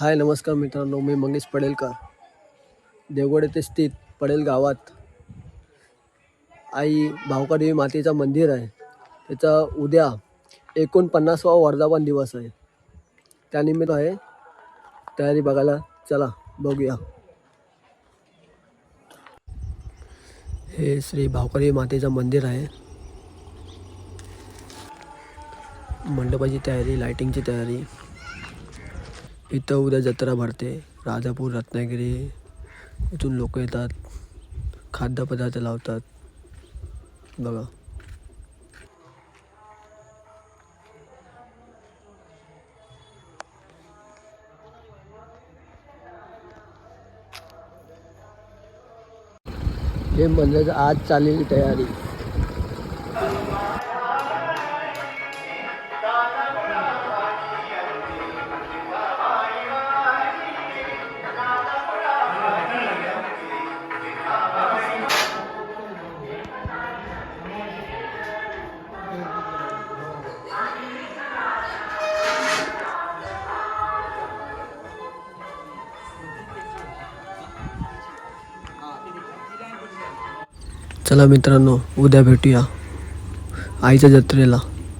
हाय नमस्कार मित्रांनो मी मंगेश पडेलकर. देवगड येथे स्थित पडेल गावात आई भावकादेवी मातेचं मंदिर आहे. त्याचा उद्या एकोणपन्नासवा वर्धापन दिवस आहे. त्यानिमित्त आहे तयारी बघायला चला बघूया. हे श्री भावकादेवी मातेचं मंदिर आहे. मंडपाची तयारी लायटिंगची तयारी. इथं उद्या जत्रा भरते. राजापूर रत्नागिरी इथून लोक येतात. खाद्यपदार्थ लावतात. बघा. हे मंदिराचं आज चाललेली तयारी. चला मित्रांनो उद्या भेटूया आईच्या जत्रेला.